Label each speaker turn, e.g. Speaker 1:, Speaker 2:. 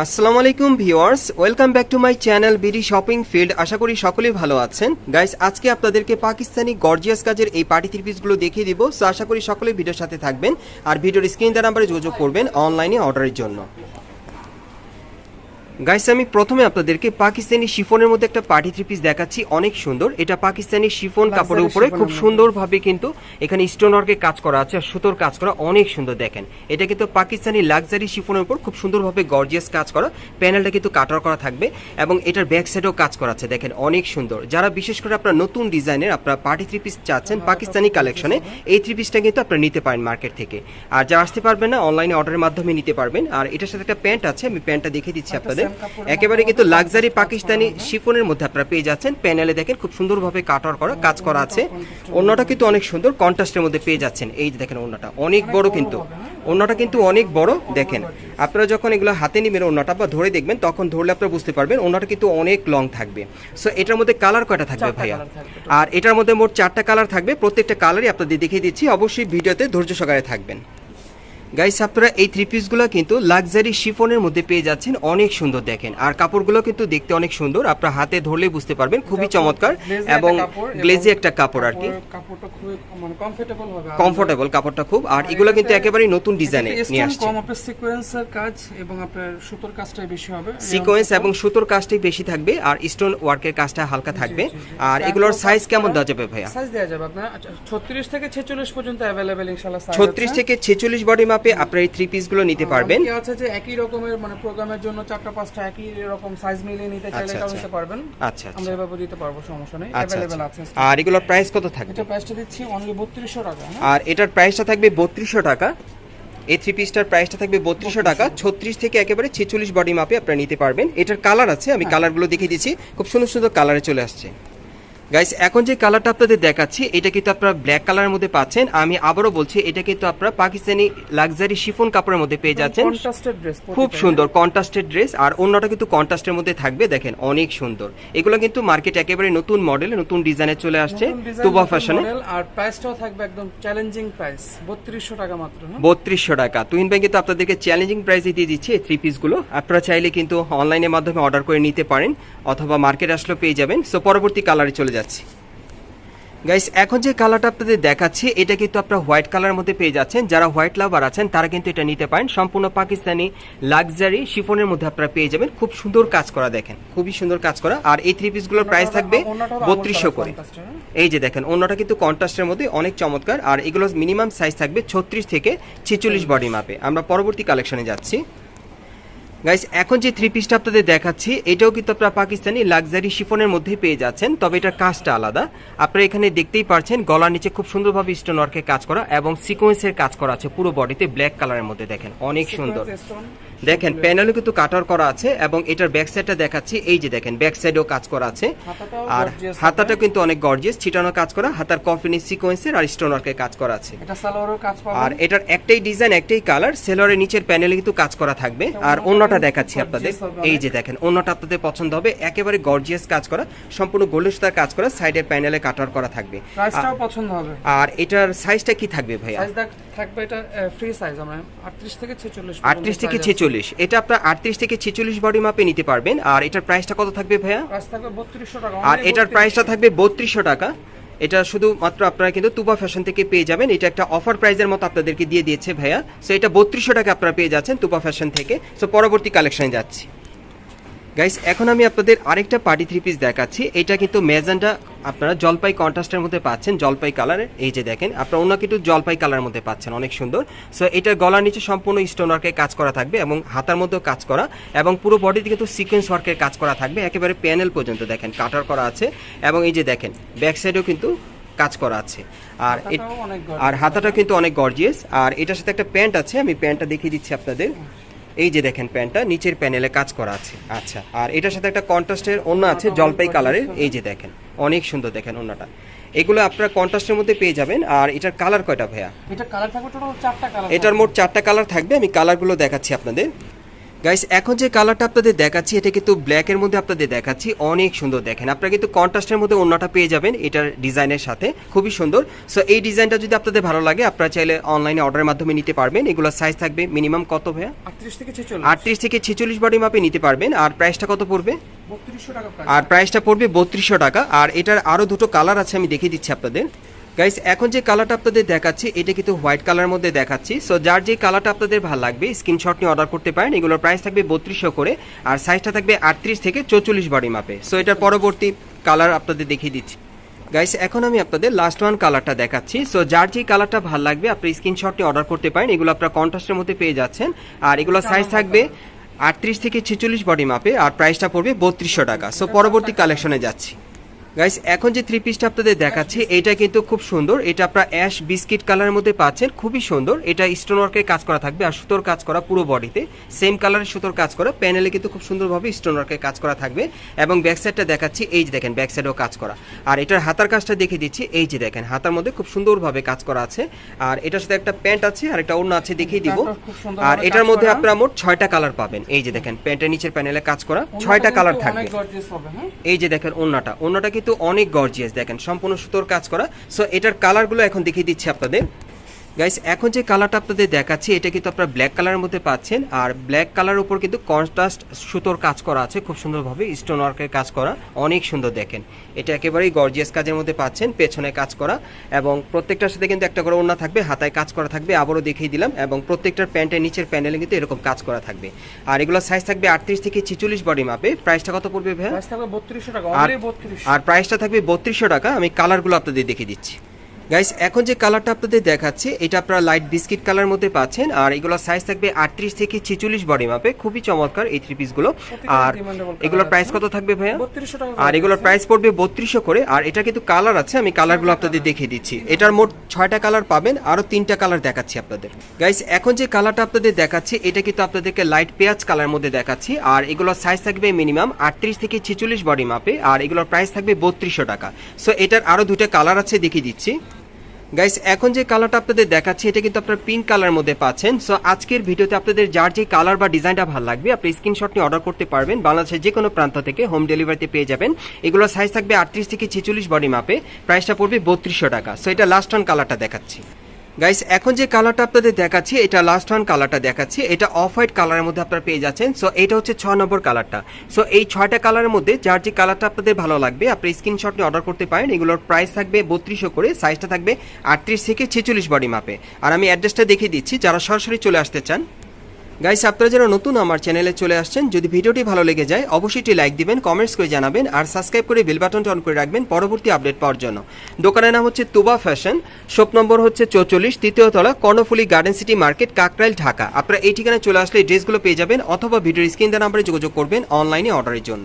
Speaker 1: আসসালামু আলাইকুম viewers welcome back to my channel BD shopping field আশা করি সকলেই ভালো আছেন। গাইস, আজকে আপনাদেরকে পাকিস্তানি গর্জিয়াস কাজের এই পার্টি থ্রি পিসগুলো দেখিয়ে দিব। সো আশা করি সকলেই ভিডিওর সাথে থাকবেন। আর ভিডিওর স্ক্রিন দ্বারা নাম্বারে যোগাযোগ করবেন অনলাইনে অর্ডারের জন্য। গাইস আমি প্রথমে আপনাদেরকে পাকিস্তানি শিফনের মধ্যে একটা পার্টি থ্রি পিস দেখাচ্ছি। অনেক সুন্দর। এটা পাকিস্তানি শিফন কাপড়ের উপরে খুব সুন্দরভাবে কিন্তু এখানে স্টোন ওয়ার্কের কাজ করা আছে আর সুতোর কাজ করা অনেক সুন্দর দেখেন। এটা কিন্তু পাকিস্তানি লাক্সারি শিফনের উপর খুব সুন্দরভাবে গর্জিয়াস কাজ করা। প্যানেলটা কিন্তু কাটার করা থাকবে এবং এটার ব্যাক সাইডেও কাজ করা আছে দেখেন অনেক সুন্দর। যারা বিশেষ করে আপনার নতুন ডিজাইনের আপনার পার্টি থ্রি পিস চাচ্ছেন পাকিস্তানি কালেকশনে এই থ্রি পিসটা কিন্তু আপনারা নিতে পারেন মার্কেট থেকে। আর যারা আসতে পারবেন না অনলাইনে অর্ডারের মাধ্যমে নিতে পারবেন। আর এটার সাথে একটা প্যান্ট আছে আমি প্যান্টটা দেখে দিচ্ছি আপনাদের।
Speaker 2: Same
Speaker 1: একেবারে কিন্তু লাক্সারি পাকিস্তানি শিফনের মধ্যে আপনারা পেয়ে যাচ্ছেন। প্যানেলে দেখেন খুব সুন্দরভাবে কাটার করা কাজ করা আছে। অন্যটা কিন্তু অনেক সুন্দর কন্ট্রাস্টের মধ্যে পেয়ে যাচ্ছেন। এই যে দেখেন অন্যটা অনেক বড় কিন্তু। অন্যটা কিন্তু অনেক বড় দেখেন। আপনারা যখন এগুলো হাতে নিবেন অন্যটা বা ধরে দেখবেন তখন ধরলে আপনারা বুঝতে পারবেন অন্যটা কিন্তু অনেক লং থাকবে। সো এটার মধ্যে কালার কয়টা থাকবে ভাইয়া? আর এটার মধ্যে মোট চারটা কালার থাকবে। প্রত্যেকটা কালারই আপনাদের দেখিয়ে দিচ্ছি। অবশ্যই ভিডিওতে ধৈর্য সহকারে থাকবেন। গাইস আপনারা এই থ্রি পিসগুলো কিন্তু লাক্সারি শিফনের মধ্যে পেয়ে যাচ্ছেন অনেক সুন্দর দেখেন। আর কাপড়গুলো কিন্তু দেখতে অনেক সুন্দর আপনার হাতে ধরলে বুঝতে পারবেন খুবই চমৎকার এবং গ্লেজি একটা কাপড় আর কি।
Speaker 2: কাপড়- কাপড়টা খুবই মানে কমফোর্টেবল হবে
Speaker 1: কমফোর্টেবল কাপড়টা খুব আর এগুলো কিন্তু একেবারে নতুন ডিজাইনে নিয়ে আসছে।
Speaker 2: কম আপনার সিকোয়েন্সের কাজ এবং আপনার সুতোর কাজটাই বেশি হবে।
Speaker 1: সিকোয়েন্স এবং সুতোর কাজটাই বেশি থাকবে আর স্টোন ওয়ার্কের কাজটা হালকা থাকবে। আর এগুলোর সাইজ কেমন দেওয়া যাবে ভাইয়া?
Speaker 2: সাইজ দেওয়া যাবে আপনার ছত্রিশ থেকে ছেচল্লিশ পর্যন্ত অ্যাভেলেবেল ইনশাল্লাহ size
Speaker 1: ছত্রিশ থেকে ছেচল্লিশ বডি মাপে আপনার এই থ্রি পিসগুলো নিতে পারবেন।
Speaker 2: অনেকে আছে যে একই রকমের মানে প্রোগ্রামের জন্য চারটা পাঁচটা একই রকম সাইজ মিলিয়ে নিতে চাইলে
Speaker 1: আচ্ছা,
Speaker 2: এটাও
Speaker 1: আচ্ছা।
Speaker 2: নিতে পারবেন।
Speaker 1: আচ্ছা
Speaker 2: আমরা
Speaker 1: আচ্ছা
Speaker 2: এভাবে দিতে পারব সমস্যা নেই।
Speaker 1: আচ্ছা।
Speaker 2: আছে।
Speaker 1: আর এগুলোর প্রাইস কত থাকবে?
Speaker 2: এটা প্রাইসটা দিচ্ছি অনলি বত্রিশশো টাকা হ্যাঁ?
Speaker 1: আর এটার প্রাইসটা থাকবে বত্রিশশো টাকা। এই থ্রি পিসটার প্রাইসটা থাকবে বত্রিশশো টাকা। ছত্রিশ থেকে একেবারে ছেচল্লিশ বডি মাপে আপনারা নিতে পারবেন। এটার কালার আছে আমি কালারগুলো দেখিয়ে দিচ্ছি। খুব সুন্দর সুন্দর কালারে চলে আসছে। গাইস এখন যে কালারটা আপনাদের দেখাচ্ছি এটা কিন্তু আপনারা ব্ল্যাক কালারের মধ্যে পাচ্ছেন। আমি আবারও বলছি এটা কিন্তু আপনারা পাকিস্তানি লাক্সারি শিফন কাপড়ের মধ্যে পেয়ে যাচ্ছেন।
Speaker 2: কন্ট্রাস্টেড ড্রেস
Speaker 1: খুব সুন্দর কন্ট্রাস্টেড ড্রেস আর অন্যটা কিন্তু কন্ট্রাস্টের মধ্যে থাকবে দেখেন অনেক সুন্দর। এগুলো কিন্তু মার্কেট একেবারে নতুন মডেল নতুন ডিজাইনে চলে আসছে তুবা ফ্যাশনে
Speaker 2: আর প্রাইসটাও থাকবে একদম চ্যালেঞ্জিং প্রাইস বত্রিশশো টাকা মাত্র হ্যাঁ
Speaker 1: বত্রিশশো টাকা। তুহিন ভাই কিন্তু আপনাদেরকে চ্যালেঞ্জিং প্রাইসে দিয়ে দিচ্ছে এই থ্রি পিসগুলো আপনারা চাইলে কিন্তু অনলাইনের মাধ্যমে অর্ডার করে নিতে পারেন অথবা মার্কেট আসলেও পেয়ে যাবেন। সো পরবর্তী কালারে চলে যাচ্ছি। গাইস এখন যে কালারটা আপনাদের দেখাচ্ছি, এটা কিন্তু আপনারা হোয়াইট কালারের মধ্যে পেয়ে যাচ্ছেন। যারা হোয়াইট লাভার আছেন, তারা কিন্তু এটা নিতে পারেন। সম্পূর্ণ পাকিস্তানি লাক্সারি শিফনের মধ্যে আপনারা পেয়ে যাবেন। খুব সুন্দর কাজ করা দেখেন। খুবই সুন্দর কাজ করা। আর এই থ্রি পিসগুলোর প্রাইস থাকবে বত্রিশশো করে? এই যে দেখেন, অন্যটা কিন্তু কন্ট্রাস্টের মধ্যে অনেক চমৎকার। আর এগুলো মিনিমাম সাইজ থাকবে ছত্রিশ থেকে ছেচল্লিশ বডি মাপে আমরা পরবর্তী কালেকশনে যাচ্ছি। গাইস এখন যে থ্রি পিসটা আপনাদের দেখাচ্ছি এটাও কিন্তু আপনারা পাকিস্তানি লাক্সারি শিফনের মধ্যেই পেয়ে যাচ্ছেন তবে এটার কাজটা আলাদা। আপনারা এখানে দেখতেই পারছেন গলার নিচে খুব সুন্দরভাবে স্টোন ওয়ার্কের কাজ করা এবং সিকোয়েন্সের কাজ করা আছে পুরো বডিতে ব্ল্যাক কালারের মধ্যে দেখেন অনেক সুন্দর। দেখেন প্যানেলে কিন্তু কাটার করা আছে এবং এটার ব্যাক সাইডটা দেখাচ্ছি। এই যে দেখেন ব্যাক সাইডেও কাজ করা আছে। আর হাতাটা কিন্তু অনেক গর্জিয়াস ছিটানো কাজ করা হাতার কফিনি সিকোয়েন্সের আর স্টোন ওয়ার্কের কাজ করা আছে। আর এটার একটাই ডিজাইন একটাই কালার সেলরের নিচের প্যানেলে কিন্তু কাজ করা থাকবে। আর অন্যটা দেখাচ্ছি আপনাদের। এই যে দেখেন অন্যটা আপনাদের পছন্দ হবে। একেবারে গর্জিয়াস কাজ করা সম্পূর্ণ গোল্ডেন সুতার কাজ করা সাইডের প্যানেলে কাটার করা থাকবে।
Speaker 2: প্রাইসটাও পছন্দ হবে।
Speaker 1: আর এটার সাইজটা কি থাকবে ভাইয়া?
Speaker 2: থাকবে এটা ফ্রি সাইজ আমরা 38 থেকে 46
Speaker 1: আটত্রিশ থেকে ছেচল্লিশ। এটা আপনার আটত্রিশ থেকে ছেচল্লিশ বডি মাপে নিতে পারবেন। আর এটার প্রাইসটা কত থাকবে ভাইয়া?
Speaker 2: প্রাইস থাকবে 3200 টাকা।
Speaker 1: আর এটার প্রাইসটা থাকবে বত্রিশশো টাকা। এটা শুধুমাত্র আপনারা কিন্তু তুবা ফ্যাশন থেকে পেয়ে যাবেন। এটা একটা অফার প্রাইজের মতো আপনাদেরকে দিয়ে দিয়েছে ভাইয়া। সো এটা বত্রিশশো টাকা আপনারা পেয়ে যাচ্ছেন তুবা ফ্যাশন থেকে। সো পরবর্তী কালেকশনে যাচ্ছি। গাইস এখন আমি আপনাদের আরেকটা পার্টি থ্রি পিস দেখাচ্ছি। এটা কিন্তু মেজানটা আপনারা জলপাই কন্ট্রাস্টের মধ্যে পাচ্ছেন জলপাই কালারের এই যে দেখেন আপনারা অন্য কিন্তু জলপাই কালারের মধ্যে পাচ্ছেন অনেক সুন্দর। সো এটার গলার নিচে সম্পূর্ণ স্টোন ওয়ার্কের কাজ করা থাকবে এবং হাতার মধ্যেও কাজ করা এবং পুরো বডিতে কিন্তু সিকোয়েন্স ওয়ার্কের কাজ করা থাকবে। একেবারে প্যানেল পর্যন্ত দেখেন কাটার করা আছে এবং এই যে দেখেন ব্যাক সাইডেও কিন্তু কাজ করা আছে। আর। আর হাতাটা কিন্তু অনেক গর্জিয়াস আর এটার সাথে একটা প্যান্ট আছে আমি প্যান্টটা দেখিয়ে দিচ্ছি আপনাদের। এই যে দেখেন প্যান্টটা নিচের প্যানেলে কাজ করা আছে। আচ্ছা আর এটার সাথে একটা কন্ট্রাস্টের অন্য আছে জলপাই কালারের। এই যে দেখেন অনেক সুন্দর দেখেন অন্যটা এগুলো আপনারা কন্ট্রাস্টের মধ্যে পেয়ে যাবেন। আর এটার কালার কয়টা ভাইয়া?
Speaker 2: এটার কালার থাকবে টোটাল চারটা কালার
Speaker 1: এটার মোট চারটা কালার থাকবে। আমি কালারগুলো দেখাচ্ছি আপনাদের। গাইস এখন যে কালারটা আপনাদের দেখাচ্ছি এটা কিন্তু ব্ল্যাকের মধ্যে আপনাদের দেখাচ্ছি। অনেক সুন্দর দেখেন। আপনারা কিন্তু কন্ট্রাস্টের মধ্যে অন্যটা পেয়ে যাবেন এটার ডিজাইনের সাথে। খুবই সুন্দর। সো এই ডিজাইনটা যদি আপনাদের ভালো লাগে আপনারা চাইলে অনলাইনে অর্ডারের মাধ্যমে নিতে পারবেন। এগুলো সাইজ থাকবে মিনিমাম কত ভাইয়া?
Speaker 2: আটত্রিশ থেকে ছেচল্লিশ।
Speaker 1: আটত্রিশ থেকে ছেচল্লিশ বডি মাপে নিতে পারবেন। আর প্রাইসটা কত পড়বে? আর প্রাইসটা পড়বে বত্রিশশো টাকা। আর এটার আরও দুটো কালার আছে আমি দেখিয়ে দিচ্ছি আপনাদের। গাইস এখন যে কালারটা আপনাদের দেখাচ্ছি এটা কিন্তু হোয়াইট কালার মধ্যে দেখাচ্ছি। সো যার যে কালারটা আপনাদের ভালো লাগবে স্ক্রিনশট নিয়ে অর্ডার করতে পারেন। এগুলোর প্রাইস থাকবে বত্রিশশো করে আর সাইজটা থাকবে আটত্রিশ থেকে চৌচল্লিশ বডি মাপে সো এটার পরবর্তী কালার আপনাদের দেখিয়ে দিচ্ছি। গাইস এখন আমি আপনাদের লাস্ট ওয়ান কালারটা দেখাচ্ছি। সো যার যে কালারটা ভালো লাগবে আপনি স্ক্রিনশট নিয়ে অর্ডার করতে পারেন। এগুলো আপনার কন্ট্রাস্টের মধ্যে পেয়ে যাচ্ছেন। আর এগুলো সাইজ থাকবে আটত্রিশ থেকে ছেচল্লিশ বডি মাপে আর প্রাইসটা পড়বে বত্রিশশো টাকা। সো পরবর্তী কালেকশনে যাচ্ছি। গাইস এখন যে থ্রি পিসটা আপনাদের দেখাচ্ছি এটা কিন্তু খুব সুন্দর। এটা আপনারা অ্যাশ বিস্কিট কালারের মধ্যে পাচ্ছেন খুবই সুন্দর। এটা স্টোন ওয়ার্কের কাজ করা থাকবে আর সুতোর কাজ করা পুরো বডিতে সেম কালারের সুতোর কাজ করা প্যানেলে কিন্তু খুব সুন্দরভাবে স্টোন ওয়ার্কের কাজ করা থাকবে। এবং ব্যাক সাইডটা দেখাচ্ছি এই যে দেখেন ব্যাক সাইডেও কাজ করা। আর এটার হাতার কাজটা দেখে দিচ্ছি এই যে দেখেন হাতার মধ্যে খুব সুন্দরভাবে কাজ করা আছে। আর এটার সাথে একটা প্যান্ট আছে আর একটা অন্য আছে দেখিয়ে দিব। আর এটার মধ্যে। আপনারা মোট ছয়টা কালার পাবেন। এই যে দেখেন প্যান্টের নিচের প্যানেলে কাজ করা ছয়টা কালার থাকবে।
Speaker 2: হ্যাঁ?
Speaker 1: এই যে দেখেন ওন্নাটা ওন্নাটা কিন্তু অনেক গর্জিয়াস দেখেন, সম্পূর্ণ সুতোর কাজ করা। সো এটার কালারগুলো এখন দেখিয়ে দিচ্ছি আপনাদের। গাইস এখন যে কালারটা আপনাদের দেখাচ্ছি এটা কিন্তু আপনারা ব্ল্যাক কালারের মধ্যে পাচ্ছেন। আর ব্ল্যাক কালারের উপর কিন্তু কন্ট্রাস্ট সুতোর কাজ করা আছে খুব সুন্দরভাবে স্টোন ওয়ার্কের কাজ করা অনেক সুন্দর দেখেন। এটা একেবারেই গর্জিয়াস কাজের মধ্যে পাচ্ছেন পেছনে কাজ করা। এবং প্রত্যেকটার সাথে কিন্তু একটা করে ওন্না থাকবে হাতায় কাজ করা থাকবে আবারও দেখিয়ে দিলাম। এবং প্রত্যেকটার প্যান্টের নিচের প্যানেলে কিন্তু এরকম কাজ করা থাকবে। আর এগুলো সাইজ থাকবে আটত্রিশ থেকে ছিচল্লিশ বডি মাপে প্রাইসটা কত পড়বে
Speaker 2: বত্রিশশো
Speaker 1: আর প্রাইসটা থাকবে বত্রিশশো টাকা। আমি কালারগুলো আপনাদের দেখিয়ে দিচ্ছি। গাইস এখন যে কালারটা আপনাদের দেখাচ্ছি এটা আপনারা লাইট বিস্কিট কালার মধ্যে পাচ্ছেন আর এগুলো সাইজ থাকবে আটত্রিশ থেকে ছিচল্লিশ বডি মাপে খুবই চমৎকার এই থ্রি পিসগুলো আর এগুলোর প্রাইস। কত থাকবে ভাইয়া? আর এগুলোর প্রাইস পড়বে বত্রিশশো করে। আর এটা কিন্তু কালার আছে আমি কালারগুলো আপনাদের দেখিয়ে দিচ্ছি। এটার মোট ছয়টা কালার পাবেন আরও তিনটা কালার দেখাচ্ছি আপনাদের। গাইস এখন যে কালারটা আপনাদের দেখাচ্ছি এটা কিন্তু আপনাদেরকে লাইট পেঁয়াজ কালার মধ্যে দেখাচ্ছি। আর এগুলোর সাইজ থাকবে মিনিমাম আটত্রিশ থেকে ছেচল্লিশ বডি মাপে আর এগুলোর প্রাইস থাকবে বত্রিশশো টাকা। সো এটার আরও দুটো কালার আছে দেখিয়ে দিচ্ছি। গাইস এখন যে কালারটা আপনাদের দেখাচ্ছি, এটা কিন্তু আপনারা পিঙ্ক কালার মধ্যে পাচ্ছেন। সো আজকের ভিডিওতে আপনাদের যার যে কালার বা ডিজাইনটা ভালো লাগবে, আপনি স্ক্রিনশট নিয়ে অর্ডার করতে পারবেন। বাংলাদেশের যে কোনো প্রান্ত থেকে হোম ডেলিভারিতে পেয়ে যাবেন। এগুলোর সাইজ থাকবে আটত্রিশ থেকে ছেচল্লিশ বডি মাপে প্রাইসটা পড়বে বত্রিশশো টাকা। সো এটা লাস্ট অন কালারটা দেখাচ্ছি। গাইস এখন যে কালারটা আপনাদের দেখাচ্ছি, এটা লাস্ট ওয়ান কালারটা দেখাচ্ছি, এটা অফ হোয়াইট কালারের মধ্যে আপনারা পেয়ে যাচ্ছেন। সো এটা হচ্ছে ছ নম্বর কালারটা সো এই ছয়টা কালারের মধ্যে যার যে কালারটা আপনাদের ভালো লাগবে, আপনি স্ক্রিনশট নিয়ে অর্ডার করতে পারেন। এগুলোর প্রাইস থাকবে বত্রিশশো করে সাইজটা থাকবে আটত্রিশ থেকে ছেচল্লিশ বডি মাপে আর আমি অ্যাড্রেসটা দেখিয়ে দিচ্ছি, যারা সরাসরি চলে আসতে চান গাইস আপনারা যারা নতুন আমার চ্যানেলে চলে আসছেন, যদি ভিডিওটি ভালো লেগে যায়, অবশ্যই লাইক দিবেন কমেন্টস করে জানাবেন, আর সাবস্ক্রাইব করে বেল বাটনটা অন করে রাখবেন পরবর্তী আপডেট পাওয়ার জন্য। দোকানের নাম হচ্ছে তুবা ফ্যাশন শপ নম্বর হচ্ছে চৌচল্লিশ, তৃতীয় তলা, Karnaphuli garden city market Kakrail, Dhaka. আপনারা এই ঠিকানায় চলে আসলে এই ড্রেসগুলো পেয়ে যাবেন, অথবা ভিডিওর স্ক্রিন দেওয়া নাম্বারে যোগাযোগ করবেন অনলাইনে অর্ডারের জন্য।